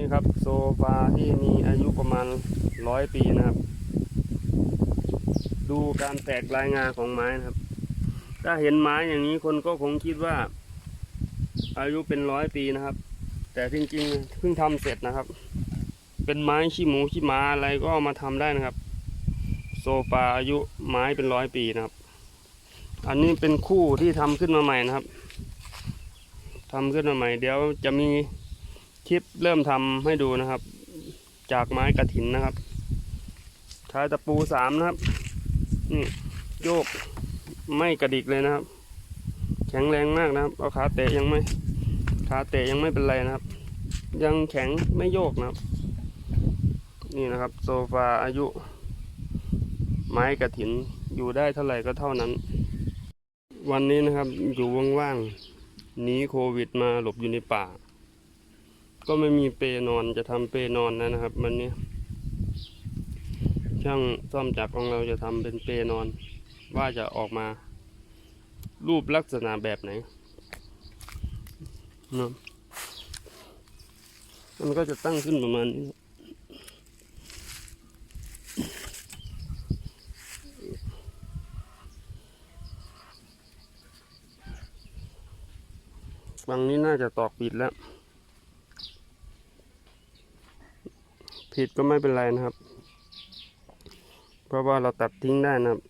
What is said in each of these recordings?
นี่ครับโซฟาที่มีอายุประมาณร้อยปีนะครับ ดูการแตกลายงาของไม้นะครับ ถ้าเห็นไม้อย่างนี้คนก็คงคิดว่า อายุเป็นร้อยปีนะครับ แต่จริงๆเพิ่งทำเสร็จนะครับ เป็นไม้ขี้หมูขี้หมาอะไรก็เอามาทำได้นะครับ โซฟาอายุไม้เป็นร้อยปีนะครับ อันนี้เป็นคู่ที่ทำขึ้นมาใหม่นะครับทำขึ้นมาใหม่ เดี๋ยวจะมี คลิปเริ่มทำให้ดูนะครับ จากไม้กระถินนะครับใช้ตะปูสามนะครับ นี่โยกไม่กระดิกเลยนะครับ แข็งแรงมากนะครับ เอาขาเตะยังไม่ขาเตะยังไม่เป็นไรนะครับ ยังแข็งไม่โยกนะครับ นี่นะครับโซฟาอายุ ไม้กระถินอยู่ได้เท่าไหร่ก็เท่านั้น วันนี้นะครับอยู่ว่างๆหนีโควิดมาหลบอยู่ในป่า ก็ไม่มีเปนอนจะทำเปนอนนะนะครับวันนี้ ช่างซ่อมจักรของเราจะทำเป็นเปนอน ว่าจะออกมา รูปลักษณะแบบไหนนะมันก็จะตั้งขึ้นประมาณนี้ฝั่งนี้น่าจะตอกปิดแล้ว ผิดก็ไม่เป็นไรนะครับ เพราะว่าเราตัดทิ้งได้นะครับ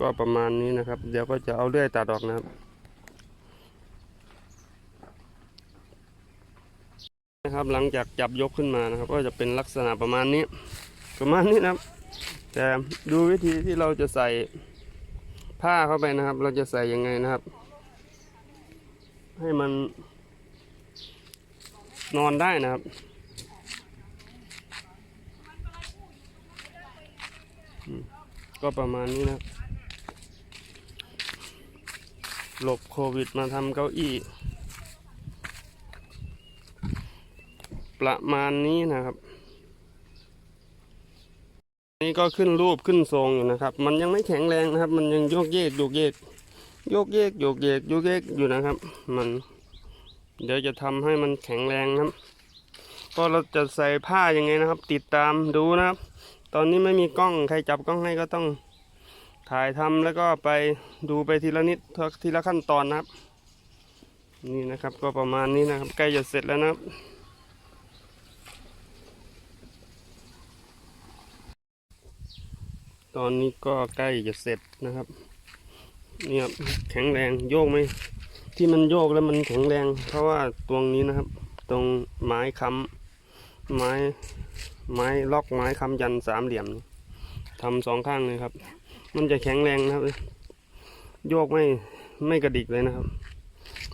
ก็ประมาณนี้นะครับ เดี๋ยวก็จะเอาเลื่อยตัดออกนะครับนะครับ หลังจากจับยกขึ้นมานะครับ ก็จะเป็นลักษณะประมาณนี้ ประมาณนี้นะครับ แต่ดูวิธีที่เราจะใส่ผ้าเข้าไปนะครับ เราจะใส่ยังไงนะครับ ให้มันนอนได้นะครับ ก็ประมาณนี้นะครับหลบโควิดมาทำเก้าอี้ ประมาณนี้นะครับ นี่ก็ขึ้นรูปขึ้นทรงอยู่นะครับ มันยังไม่แข็งแรงนะครับ มันยังโยกเยกโยกเยกโยกเยกโยกเยกโยกเยกอยู่นะครับ มัน เดี๋ยวจะทำให้มันแข็งแรงครับ ก็เราจะใส่ผ้ายังไงนะครับ ติดตามดูนะครับ ตอนนี้ไม่มีกล้องใครจับกล้องให้ก็ต้องถ่ายทำแล้วก็ไปดูไปทีละนิดทีละขั้นตอนนะครับ นี่นะครับก็ประมาณนี้นะครับ ใกล้จะเสร็จแล้วนะครับ ตอนนี้ก็ใกล้จะเสร็จนะครับนี่ครับแข็งแรงโยกไหมที่มันโยกแล้วมันแข็งแรง เพราะว่าตรงนี้นะครับ ตรงไม้ค้ำไม้ไม้ล็อกไม้ค้ำยันสามเหลี่ยมทำสองข้างเลยครับ มันจะแข็งแรงนะครับ โยกไม่ไม่กระดิกเลยนะครับ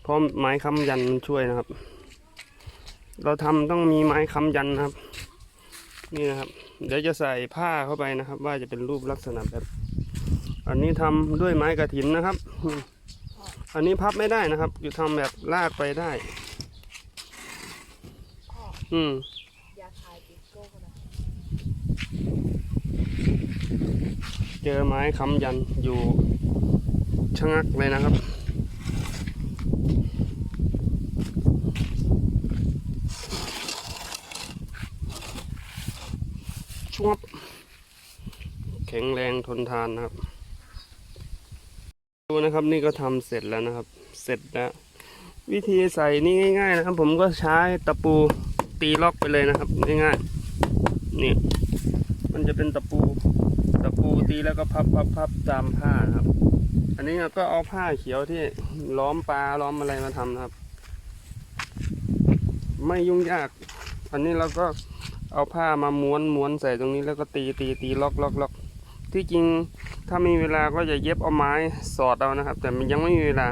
เพราะไม้ค้ำยันมันช่วยนะครับ เราทำต้องมีไม้ค้ำยันนะครับ นี่นะครับ เดี๋ยวจะใส่ผ้าเข้าไปนะครับ ว่าจะเป็นรูปลักษณะแบบ อันนี้ทำด้วยไม้กระถินนะครับ อันนี้พับไม่ได้นะครับ อยู่ทำแบบลากไปได้ อืมเจอไม้ค้ำยันอยู่ชะงักเลยนะครับ ช วบแข็งแรงทนทานนะครับ ดูนะครับนี่ก็ทำเสร็จแล้วนะครับ เสร็จแล้ว วิธีใส่นี่ง่าย ๆ นะครับ ผมก็ใช้ตะปูตีล็อกไปเลยนะครับ ง่ายๆนี่มันจะเป็นตะปูตะปูตีแล้วก็พับพับพับตามผ้าครับ อันนี้ก็เอาผ้าเขียวที่ล้อมปลาล้อมอะไรมาทำนะครับ ไม่ยุ่งยาก อันนี้เราก็ เอาผ้ามาม้วนม้วนใส่ตรงนี้แล้วก็ตีตีตีล็อกล็อกล็อกที่จริงถ้ามีเวลาก็จะเย็บเอาไม้สอดเอานะครับ แต่มันยังไม่มีเวลา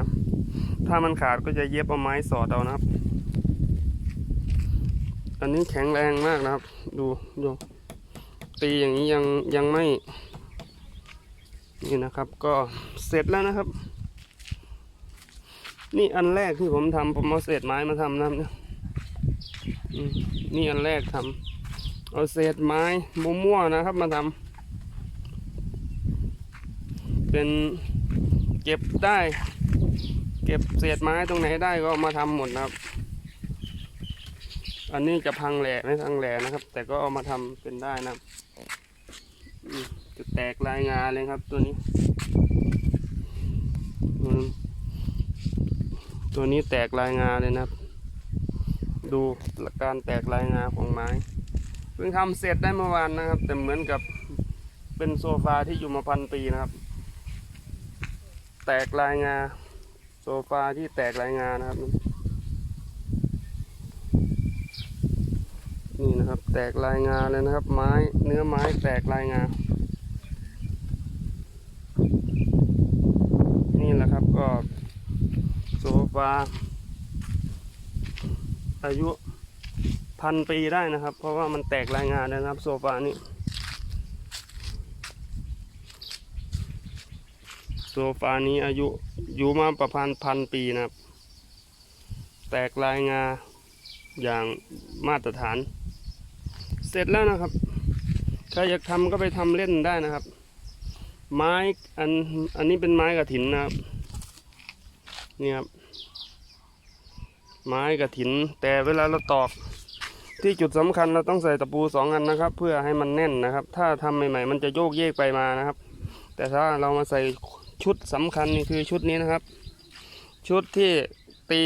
ถ้ามันขาดก็จะเย็บเอาไม้สอดเอานะครับ อันนี้แข็งแรงมากนะครับ ดูดูตีอย่างนี้ยังยังไม่ นี่นะครับ ก็เสร็จแล้วนะครับ นี่อันแรกที่ผมทำผมเอาเศษไม้มาทำนะครับนี่อันแรกทำ เอาเศษไม้มั่วๆนะครับ มาทำเป็นเก็บได้ เก็บเศษไม้ตรงไหนได้ก็มาทำหมดนะครับ อันนี้จะพังแหล่ไม่พังแหล่นะครับ แต่ก็เอามาทำเป็นได้นะจะแตกลายงาเลยครับตัวนี้ ตัวนี้แตกลายงาเลยนะครับ ดูการแตกลายงาของไม้ พิ่งทำเสร็จได้เมื่อวานนะครับ แต่เหมือนกับเป็นโซฟาที่อยู่มาพันปีนะครับ แตกลายงา โซฟาที่แตกลายงานะครับ นี่นะครับ แตกลายงาเลยนะครับ ไม้เนื้อไม้แตกลายงา นี่แหละครับก็โซฟาอายุ พันปีได้นะครับ เพราะว่ามันแตกลายงานนะครับ โซฟานี้โซฟานี้อายุอยู่มาประมาณพันปีนะครับ แตกลายงาอย่างมาตรฐาน เสร็จแล้วนะครับถ้าอยากทำก็ไปทำเล่นได้นะครับ ไม้อันอันนี้เป็นไม้กระถินนะครับนี่ครับไม้กระถิน แต่เวลาเราตอก ที่จุดสำคัญเราต้องใส่ตะปูสองอันนะครับ เพื่อให้มันแน่นนะครับ ถ้าทำใหม่ๆ มันจะโยกเยกไปมานะครับ แต่ถ้าเรามาใส่ชุดสำคัญนี่คือชุดนี้นะครับ ชุดที่ตี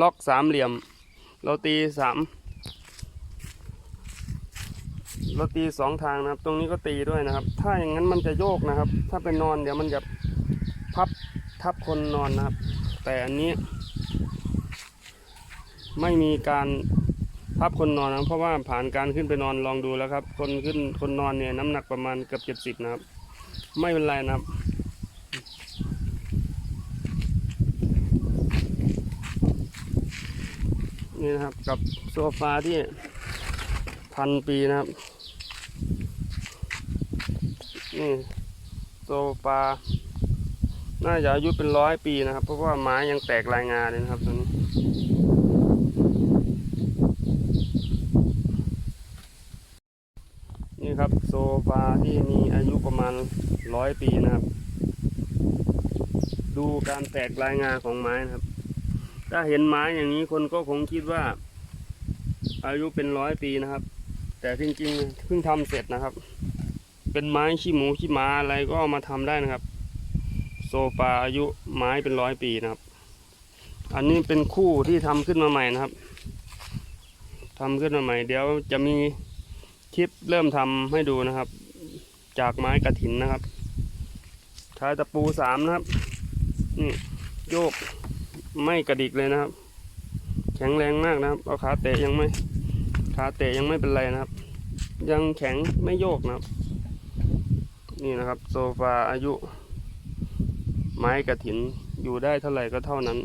ล็อกสามเหลี่ยม เราตีสามเราตีสองทางนะครับ ตรงนี้ก็ตีด้วยนะครับ ถ้าอย่างนั้นมันจะโยกนะครับ ถ้าเป็นนอนเดี๋ยวมันจะพับทับคนนอนนะครับ แต่อันนี้ ไม่มีการ พับคนนอนนะเพราะว่าผ่านการขึ้นไปนอนลองดูแล้วครับ คนขึ้นคนนอนเนี่ยน้ำหนักประมาณเกือบเจ็ดสิบนะครับ ไม่เป็นไรนะครับนี่นะครับกับโซฟาที่พันปีนะครับ นี่โซฟาน่าจะอายุเป็นร้อยปีนะครับ เพราะว่าไม้ยังแตกลายงาเลยนะครับตัวนี้ นี่ครับ โซฟาที่มีอายุประมาณร้อยปีนะครับ ดูการแตกลายงาของไม้นะครับ ถ้าเห็นไม้อย่างนี้คนก็คงคิดว่า อายุเป็นร้อยปีนะครับ แต่จริงๆเพิ่งทำเสร็จนะครับ เป็นไม้ขี้หมูขี้หมาอะไรก็เอามาทำได้นะครับ โซฟาอายุไม้เป็นร้อยปีนะครับ อันนี้เป็นคู่ที่ทำขึ้นมาใหม่นะครับทำขึ้นมาใหม่ เดี๋ยวจะมี คลิปเริ่มทำให้ดูนะครับ จากไม้กระถินนะครับใช้ตะปูสามนะครับนี่โยกไม่กระดิกเลยนะครับ แข็งแรงมากนะครับ เอาขาเตะยังไม่ขาเตะยังไม่เป็นไรนะครับ ยังแข็งไม่โยกนะครับ นี่นะครับ โซฟาอายุ ไม้กระถินอยู่ได้เท่าไหร่ก็เท่านั้น